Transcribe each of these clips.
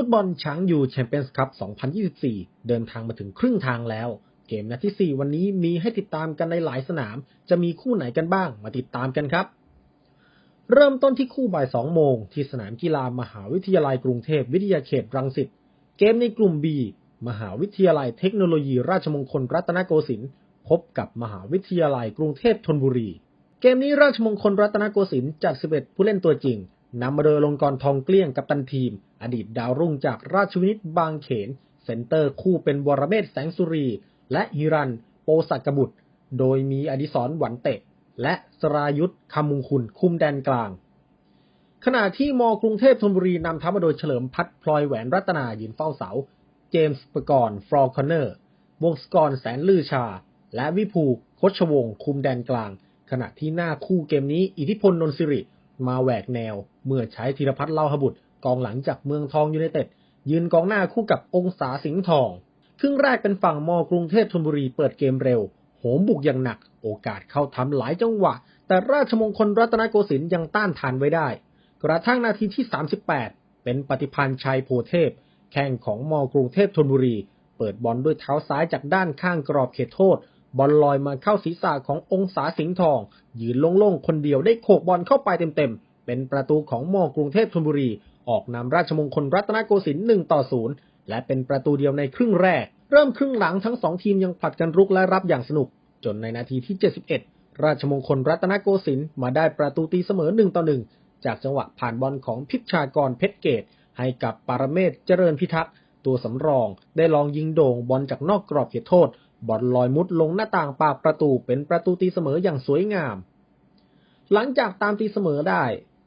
ฟุตบอลช้างยูแชมเปี้ยนส์คัพ 2024 เดินทางมาถึงครึ่งทางแล้ว เกมนัดที่ 4 วันนี้มีให้ติดตามกันในหลายสนาม จะมีคู่ไหนกันบ้าง มาติดตามกันครับ เริ่มต้นที่คู่บ่าย 2 โมง ที่สนามกีฬามหาวิทยาลัยกรุงเทพวิทยาเขตรังสิต เกมในกลุ่ม B มหาวิทยาลัยเทคโนโลยีราชมงคลรัตนโกสินทร์พบกับมหาวิทยาลัยกรุงเทพธนบุรี เกมนี้ราชมงคลรัตนโกสินทร์จัด 11 ผู้เล่นตัวจริง นำมาโดยลงกรทองเกลี้ยงกับตันทีม อดีตดาวรุ่งจากราชวินิตบางเขน เซนเตอร์คู่เป็นวรเมศแสงสุรี และฮิรัน โปสักกบุตร โดยมีอดิศรหวันเตะ และสรายุทธคำมุงคุณคุมแดนกลาง ขณะที่มกรุงเทพธนบุรีนำทัพมาโดยเฉลิมพัฒพลอยแหวนรัตนายืนเฝ้าเสา เจมส์ปกรณ์ฟรอคอนเนอร์ วงศกรแสนลือชา และวิภูคชวงคุมแดนกลาง ขณะที่หน้าคู่เกมนี้อิทธิพลนนทศิริ มาแหวกแนว เมื่อใช้ธีรพัฒน์เล่าหบุตรกองหลังจากเมืองทองยูไนเต็ด ยืนกองหน้าคู่กับองศาสิงห์ทอง ครึ่งแรกเป็นฝั่งมกรุงเทพธนบุรีเปิดเกมเร็ว โหมบุกอย่างหนัก โอกาสเข้าทำหลายจังหวะ แต่ราชมงคลรัตนโกสินทร์ยังต้านทานไว้ได้ กระทั่งนาทีที่ 38 เป็นปฏิพันธ์ชัยโพเทพ แข่งของมกรุงเทพธนบุรี เปิดบอลด้วยเท้าซ้ายจากด้านข้างกรอบเขตโทษ บอลลอยมาเข้าศีรษะขององศาสิงห์ทอง ยืนโล่งๆ คนเดียวได้โขกบอลเข้าไปเต็มๆ เป็นประตูของมกรุงเทพธนบุรี ออกนำราชมงคลรัตนโกสินทร์1ต่อ0และเป็นประตูเดียวในครึ่งแรก เริ่มครึ่งหลังทั้งสองทีมยังผลัดกันรุกและรับอย่างสนุก จนในนาทีที่ 71 ราชมงคลรัตนโกสินทร์มาได้ประตูตีเสมอ1ต่อ1จากจังหวะผ่านบอลของพิชชากรเพชรเกต ให้กับปารเมศเจริญพิทักษ์ตัวสำรอง ได้ลองยิงโด่งบอลจากนอกกรอบเขตโทษ บอลลอยมุดลงหน้าต่างปากประตูเป็นประตูตีเสมออย่างสวยงาม หลังจากตามตีเสมอได้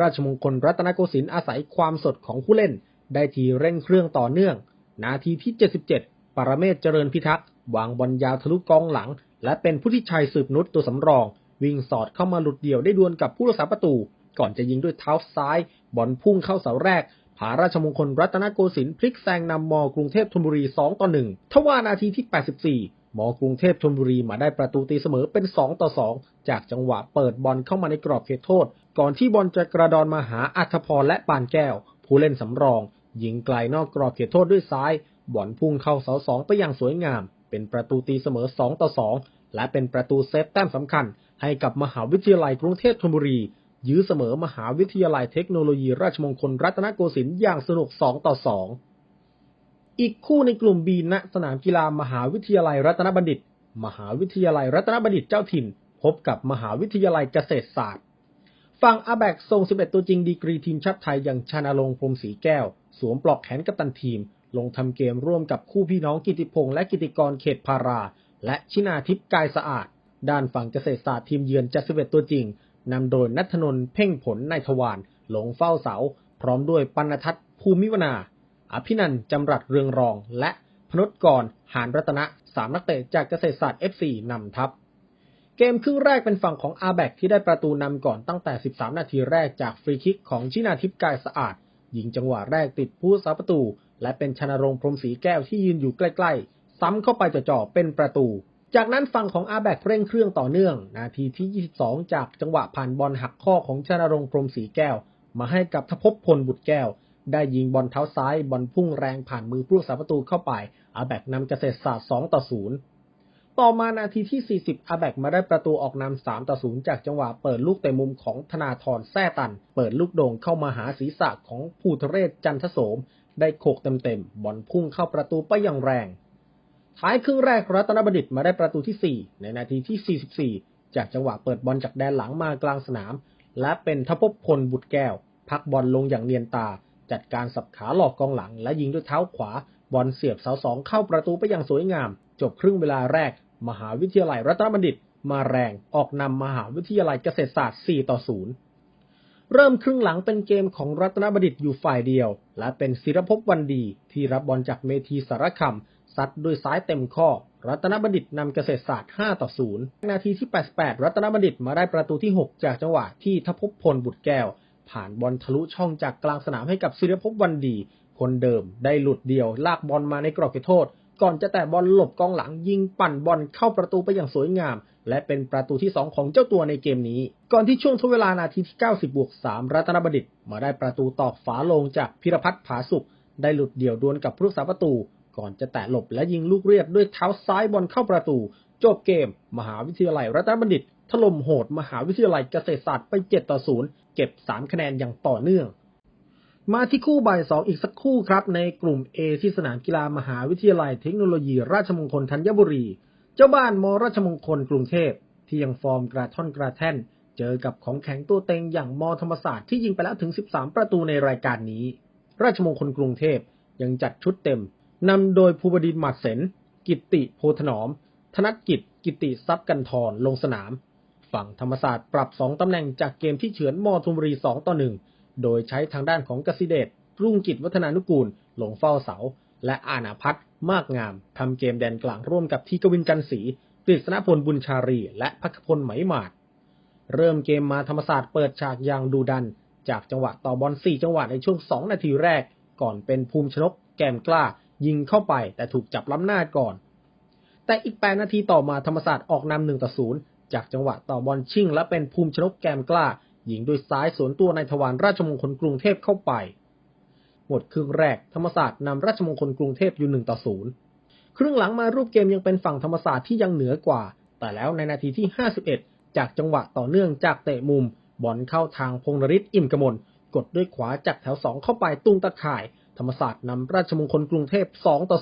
ราชมงคลรัตนโกสินทร์อาศัยความสดของผู้เล่น ได้ทีเร่งเครื่องต่อเนื่อง นาทีที่ 77 ปรเมศเจริญพิทักษ์วางบอลยาวทะลุกองหลัง และเป็นผู้ที่ชัยสืบนุชตัวสำรอง วิ่งสอดเข้ามาหลุดเดี่ยวได้ดวลกับผู้รักษาประตู ก่อนจะยิงด้วยเท้าซ้าย บอลพุ่งเข้าเสาแรกผาราชมงคลรัตนโกสินทร์พลิกแซงนำมอกรุงเทพธนบุรี 2 ต่อ 1 ทว่านาทีที่ 84 หมอกรุงเทพธนบุรีมาได้ประตูตีเสมอเป็น 2 ต่อ 2 จากจังหวะเปิดบอลเข้ามาในกรอบเขตโทษ ก่อนที่บอลจะกระดอนมาหาอัธพรและปานแก้ว ผู้เล่นสำรอง ยิงไกลนอกกรอบเขตโทษด้วยซ้าย บอลพุ่งเข้าเสาสองไปอย่างสวยงาม เป็นประตูตีเสมอ 2 ต่อ 2 และเป็นประตูเซฟแต้มสำคัญ ให้กับมหาวิทยาลัยกรุงเทพธนบุรี ยื้อเสมอมหาวิทยาลัยเทคโนโลยีราชมงคลรัตนโกสินทร์อย่างสนุก 2 ต่อ 2 อีกคู่ในกลุ่มบีณสนามกีฬามหาวิทยาลัยรัตนบัณฑิต มหาวิทยาลัยรัตนบัณฑิตเจ้าถิ่น พบกับมหาวิทยาลัยเกษตรศาสตร์ ฝั่งอาแบกส่ง11 ตัวจริงดีกรีทีมชาติไทยอย่างชานาลงพรมสีแก้ว สวมปลอกแขนกัปตันทีม ลงทำเกมร่วมกับคู่พี่น้องกิติพงษ์และกิติกรเขตพารา และชินาทิพย์กายสะอาด ด้านฝั่งเกษตรศาสตร์ทีมเยือนจัด11 ตัวจริงนำโดยนัทนนท์เพ่งผลนายทวารหลงเฝ้าเสา พร้อมด้วยปัณทัศน์ภูมิวนา อภินันจำรัดเรืองรอง และพนุษกร หานรัตนะสามนักเตะจากเกษตรศาสตร์ FC นำทัพ เกมครึ่งแรกเป็นฝั่งของอาแบกที่ได้ประตูนำก่อนตั้งแต่ 13 นาทีแรกจากฟรีคิกของชินาทิพย์กายสะอาด ยิงจังหวะแรกติดผู้สาประตู และเป็นชนรงพรมสีแก้วที่ยืนอยู่ใกล้ๆ ซ้ำเข้าไปจ่อๆเป็นประตู จากนั้นฝั่งของอาแบกเร่งเครื่องต่อเนื่อง นาทีที่ 22 จากจังหวะผ่านบอลหักข้อของชนรงพรมสีแก้ว มาให้กับทภพพลบุตรแก้ว ได้ยิงบอลเท้าซ้ายบอลพุ่งแรงผ่านมือผู้สาประตูเข้าไปอาแบกนำเกษตรศาสตร์2ต่อ0ต่อมานาทีที่ 40 อาแบกมาได้ประตูออกนำ3ต่อ0จากจังหวะเปิดลูกเตะมุมของธนาธรแท้ตัน เปิดลูกโด่งเข้ามาหาศีรษะของภูทะเรศจันทโสม ได้โขกเต็มๆบอลพุ่งเข้าประตูไปอย่างแรงท้ายครึ่งแรกรัตนบดิตมาได้ประตูที่ 4 ในนาทีที่ 44 จากจังหวะเปิดบอลจากแดนหลังมากลางสนาม และเป็นทพพลบุตรแก้ว พักบอลลงอย่างเนียนตา จัดการสับขาหลอกกองหลัง และยิงด้วยเท้าขวา บอลเสียบเสาสองเข้าประตูไปอย่างสวยงาม จบครึ่งเวลาแรก มหาวิทยาลัยรัตนบัณฑิต มาแรงออกนำมหาวิทยาลัยเกษตรศาสตร์ 4 ต่อ 0 เริ่มครึ่งหลังเป็นเกมของรัตนบัณฑิตอยู่ฝ่ายเดียว และเป็นศิรภพวันดี ที่รับบอลจากเมทีสารคำซัดด้วยซ้ายเต็มข้อ รัตนบัณฑิตนำเกษตรศาสตร์ 5 ต่อ 0 นาทีที่ 88 รัตนบัณฑิตมาได้ประตูที่ 6 จากจังหวะที่ทภพพลบุตรแก้ว ผ่านบอลทะลุช่องจากกลางสนามให้กับศิรภพวันดี คนเดิมได้หลุดเดียว ลากบอลมาในกรอบเขตโทษ ก่อนจะแตะบอลหลบกองหลังยิงปั่นบอลเข้าประตูไปอย่างสวยงาม และเป็นประตูที่ 2 ของเจ้าตัวในเกมนี้ ก่อนที่ช่วงทดเวลานาทีที่ 90บวก3รัตนบดิตมาได้ประตูตอกฝาลงจากพิรพัฒน์ผาสุกได้หลุดเดี่ยวดวลกับผู้รักษาประตู ก่อนจะแตะหลบและยิงลูกเรียบด้วยเท้าซ้ายบอลเข้าประตู จบเกม มหาวิทยาลัยรัตนบัณฑิตถล่มโหด มหาวิทยาลัยเกษตรศาสตร์ไป7ต่อ0 เก็บ 3 คะแนนอย่างต่อเนื่อง มาที่คู่บ่ายสองอีกสักคู่ครับ ในกลุ่ม A ที่สนามกีฬามหาวิทยาลัยเทคโนโลยี ราชมงคลธัญบุรี เจ้าบ้านมราชมงคลกรุงเทพที่ยังฟอร์มกระท่อนกระแท่น เจอกับของแข็งตัวเต็งอย่างมธรรมศาสตร์ที่ยิงไปแล้วถึง 13 ประตูในรายการนี้ ราชมงคลกรุงเทพยังจัดชุดเต็มนำโดยภูบดินหมัดเสนกิตติโพธนอม ธนกิจ กิติทรัพย์กันทรลงสนาม ฝั่งธรรมศาสตร์ปรับ 2 ตำแหน่งจากเกมที่เฉือนมอทุมบุรี 2 ต่อ 1 โดยใช้ทางด้านของกสิเดชรุ่งกิจวัฒนานุกูลลงเฝ้าเสา และอาณาพัฒน์มากงามทำเกมแดนกลางร่วมกับทีกวินจันทร์ศรีกฤษณพลบุญชารี และพักพลไหมหมาด เริ่มเกมมาธรรมศาสตร์เปิดฉากอย่างดูดัน จากจังหวะต่อบอล 4 จังหวะในช่วง 2 นาทีแรก ก่อนเป็นภูมิชนก แกมกล้า ยิงเข้าไปแต่ถูกจับล้ำหน้าก่อน แต่อีก 8 นาทีต่อมาธรรมศาสตร์ออกนำ1ต่อ0 จากจังหวะต่อบอลชิ่ง และเป็นภูมิชนกแกมกล้า ยิงด้วยซ้ายสวนตัวในทวารราชมงคลกรุงเทพเข้าไป หมดครึ่งแรกธรรมศาสตร์นำราชมงคลกรุงเทพอยู่1ต่อ0ครึ่งหลังมารูปเกมยังเป็นฝั่งธรรมศาสตร์ที่ยังเหนือกว่า แต่แล้วในนาทีที่ 51 จากจังหวะต่อเนื่องจากเตะมุม บอลเข้าทางพงนริศอิ่มกมลกดด้วยขวาจากแถว2เข้าไปตุ้งตะข่าย ธรรมศาสตร์นำราชมงคลกรุงเทพ2ต่อ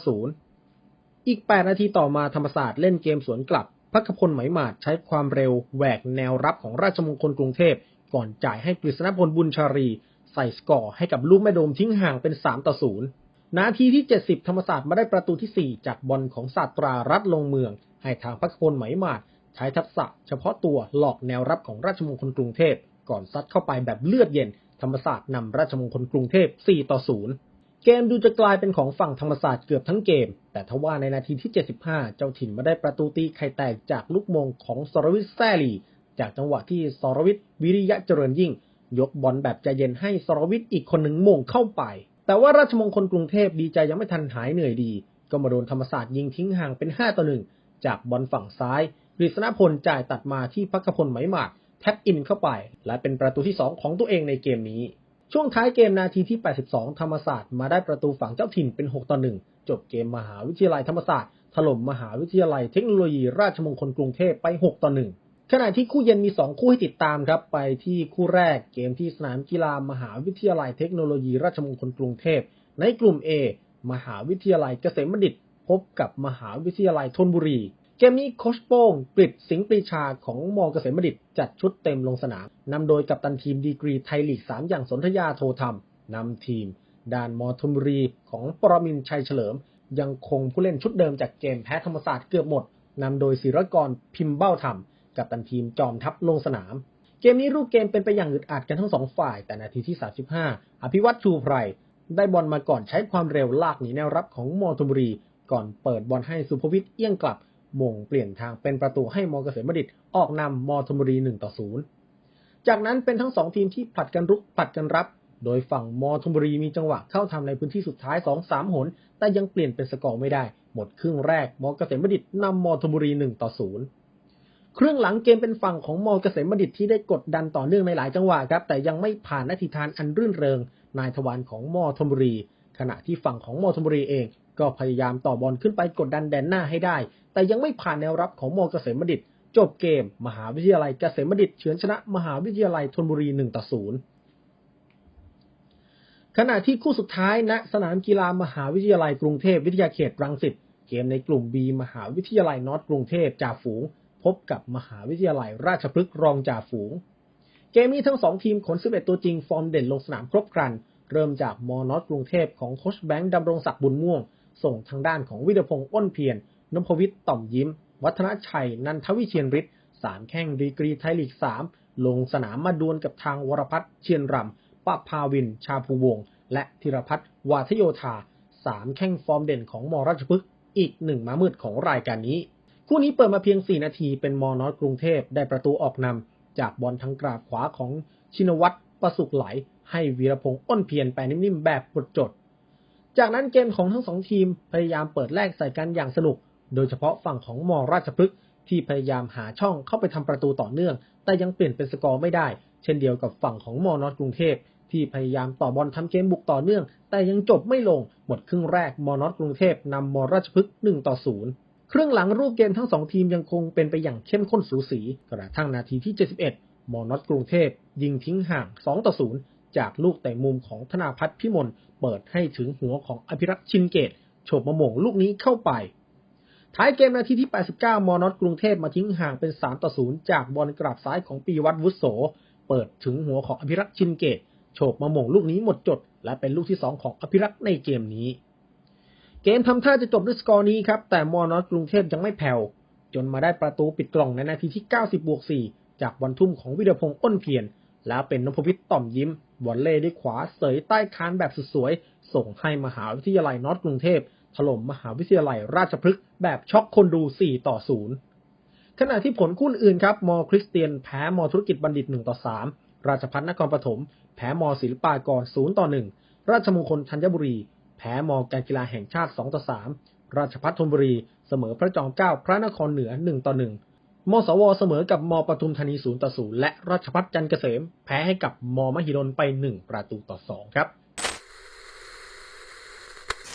0อีก 8 นาทีต่อมาธรรมศาสตร์เล่นเกมสวนกลับ พักพลไหมหมาดใช้ความเร็วแหวกแนวรับของราชมงคลกรุงเทพ ก่อนจ่ายให้กฤษณพลบุญชารี ใส่สกอร์ให้กับลูกแม่โดมทิ้งห่างเป็น 3 ต่อ 0 นาทีที่ 70 ธรรมศาสตร์มาได้ประตูที่ 4 จากบอลของศาสตรารัฐลงเมือง ให้ทางพักพลไหมหมาดใช้ทักษะเฉพาะตัวหลอกแนวรับของราชมงคลกรุงเทพ ก่อนซัดเข้าไปแบบเลือดเย็น ธรรมศาสตร์นำราชมงคลกรุงเทพ 4 ต่อ 0 เกมดูจะกลายเป็นของฝั่งธรรมศาสตร์เกือบทั้งเกม แต่ทว่าในนาทีที่ 75 เจ้าถิ่นมาได้ประตูตีไข่แตกจากลูกมงของสรวิทย์แซลี จากจังหวะที่สรวิทย์วิริยะเจริญยิ่ง ยกบอลแบบใจเย็นให้สรวิทย์อีกคนหนึ่งมงเข้าไป แต่ว่าราชมงคลกรุงเทพดีใจยังไม่ทันหายเหนื่อยดี ก็มาโดนธรรมศาสตร์ยิงทิ้งห่างเป็น 5 ต่อ1จากบอลฝั่งซ้ายกฤษณพลจ่ายตัดมาที่พักพลไหมหมากแท็บอินเข้าไป และเป็นประตูที่ 2 ของตัวเองในเกมนี้ ช่วงท้ายเกมนาทีที่ 82 ธรรมศาสตร์มาได้ประตูฝั่งเจ้าถิ่นเป็น 6 ต่อ 1 จบเกมมหาวิทยาลัยธรรมศาสตร์ถล่มมหาวิทยาลัยเทคโนโลยีราชมงคลกรุงเทพไป 6 ต่อ 1 ขณะที่คู่เย็นมี 2 คู่ให้ติดตามครับ ไปที่คู่แรกเกมที่สนามกีฬามหาวิทยาลัยเทคโนโลยีราชมงคลกรุงเทพ ในกลุ่ม A มหาวิทยาลัยเกษมบัณฑิต พบกับมหาวิทยาลัยธนบุรี เกมนี้โคชโป้งกฤษสิงปรีชาของมอเกษมบัณฑิตจัดชุดเต็มลงสนามนำโดยกัปตันทีมดีกรีไทยลีก 3 อย่างสนธยาโทธรรมนำทีมด้านมอธนบุรีของปรมินชัยเฉลิม ยังคงผู้เล่นชุดเดิมจากเกมแพ้ธรรมศาสตร์เกือบหมดนำโดยศิรกรพิมพ์เบ้าธรรม กัปตันทีมจอมทัพลงสนาม เกมนี้รูปเกมเป็นไปอย่างอึดอัดกันทั้งสองฝ่าย แต่นาทีที่ 35 อภิวัตชูไพรได้บอลมาก่อนใช้ความเร็วลากหนีแนวรับของมอธนบุรี ก่อนเปิดบอลให้สุภวิทย์เอี้ยงกลับ มงเปลี่ยนทางเป็นประตูให้มอเกษมบัณฑิตออกนำมอธนบุรี1ต่อ0จากนั้นเป็นทั้งสองทีมที่ผลัดกันรุกผลัดกันรับ โดยฝั่งมอธนบุรีมีจังหวะเข้าทำในพื้นที่สุดท้าย2-3หน แต่ยังเปลี่ยนเป็นสกอร์ไม่ได้ หมดครึ่งแรกมอเกษมบัณฑิตนำมอธนบุรี1ต่อ0ครึ่องหลังเกมเป็นฝั่งของมอเกษมบัณฑิตที่ได้กดดันต่อเนื่องในหลายจังหวะครับ แต่ยังไม่ผ่านนาทีทานอันรื่นเริง นายทวารของมอธนบุรี ขณะที่ฝั่งของมอธนบุรีเอง ก็พยายามต่อบอลขึ้นไปกดดันแดนหน้าให้ได้ แต่ยังไม่ผ่านแนวรับของมอเกษมบัณฑิต จบเกม มหาวิทยาลัยเกษมบัณฑิตเฉือนชนะมหาวิทยาลัยธนบุรี1ต่อ0ขณะที่คู่สุดท้ายณสนามกีฬามหาวิทยาลัยกรุงเทพวิทยาเขตรังสิตเกมในกลุ่ม B มหาวิทยาลัยนอตกรุงเทพจ่าฝูง พบกับมหาวิทยาลัยราชพฤกษ์รองจ่าฝูง เกมนี้ทั้งสองทีมขน 11 ตัวจริงฟอร์มเด่นลงสนามครบครัน เริ่มจากมอนอตกรุงเทพของโคชแบงค์ดำรงศักดิ์บุญม่วง ส่งทางด้านของวิรพงษ์อ้นเพียรนพวิทย์ต่อมยิ้ม วัฒนชัย นันทวิเชียนฤทธิ์สามแข้งดีกรีไทยลีก3ลงสนามมาดวลกับทางวรพัฒน์เชียนรำปะพาวิน ชาภูวงศ์และธีรพัฒน์วาทโยธาสามแข้งฟอร์มเด่นของมอราชพฤกษ์อีกหนึ่งม้ามืดของรายการนี้ คู่นี้เปิดมาเพียง 4 นาทีเป็นมอนอตกรุงเทพได้ประตูออกนำจากบอลทางกราบขวาของชินวัตรประสุขไหล ให้วีรพงษ์อ้นเพียรไปนิ่มๆแบบปดจด จากนั้นเกมของทั้งสองทีมพยายามเปิดแลกใส่กันอย่างสนุก โดยเฉพาะฝั่งของมอราชพฤกษ์ที่พยายามหาช่องเข้าไปทำประตูต่อเนื่อง แต่ยังเปลี่ยนเป็นสกอร์ไม่ได้ เช่นเดียวกับฝั่งของมอนอตกรุงเทพที่พยายามต่อบอลทำเกมบุกต่อเนื่อง แต่ยังจบไม่ลง หมดครึ่งแรกมอนอตกรุงเทพนำมอราชพฤกษ์1ต่อ0ครึ่งหลังรูปเกมทั้งสองทีมยังคงเป็นไปอย่างเข้มข้นสูสี กระทั่งนาทีที่ 71 มอนอตกรุงเทพยิงทิ้งห่าง 2 ต่อ 0 จากลูกแต่มุมของธนาพัฒน์พิมลเปิดให้ถึงหัวของอภิรักษ์ชินเกตโฉบมะม่วงลูกนี้เข้าไปท้ายเกมนาทีที่ 89 มอนอตกรุงเทพมาทิ้งห่างเป็น 3 ต่อ 0 จากบอลกราบซ้ายของปีวัตวุฒโส เปิดถึงหัวของอภิรักษ์ชินเกต โฉบมะม่วงลูกนี้หมดจด และเป็นลูกที่ 2 ของอภิรักษ์ในเกมนี้ เกมทำท่าจะจบด้วยสกอร์นี้ครับ แต่มอนอตกรุงเทพยังไม่แผ่ว จนมาได้ประตูปิดกล่องในนาทีที่ 90บวก4จากบอลทุ่มของวิรพงษ์อ้นเพียร แล้วเป็นนพวิทย์ต่อมยิ้มบอลเล่ด้วยขวาเสยใต้คานแบบสุดสวย ส่งให้มหาวิทยาลัยนอตกรุงเทพถล่มมหาวิทยาลัยราชพฤกษ์แบบช็อกคนดู 4 ต่อ 0 ขณะที่ผลคู่อื่นครับ มอคริสเตียนแพ้มอธุรกิจบัณฑิต 1 ต่อ 3 ราชพัฒนครปฐมแพ้มอศิลปากร 0 ต่อ 1 ราชมงคลธัญบุรี แพ้มอการกีฬาแห่งชาติ 2 ต่อ 3 ราชพัฒนธนบุรี เสมอพระจอมเกล้าพระนครเหนือ 1 ต่อ 1 มสวเสมอกับมปทุมธานี0ต่อ0และราชพัฒจันเกษม แพ้ให้กับมมหิดลไป 1 ประตูต่อ 2 ครับ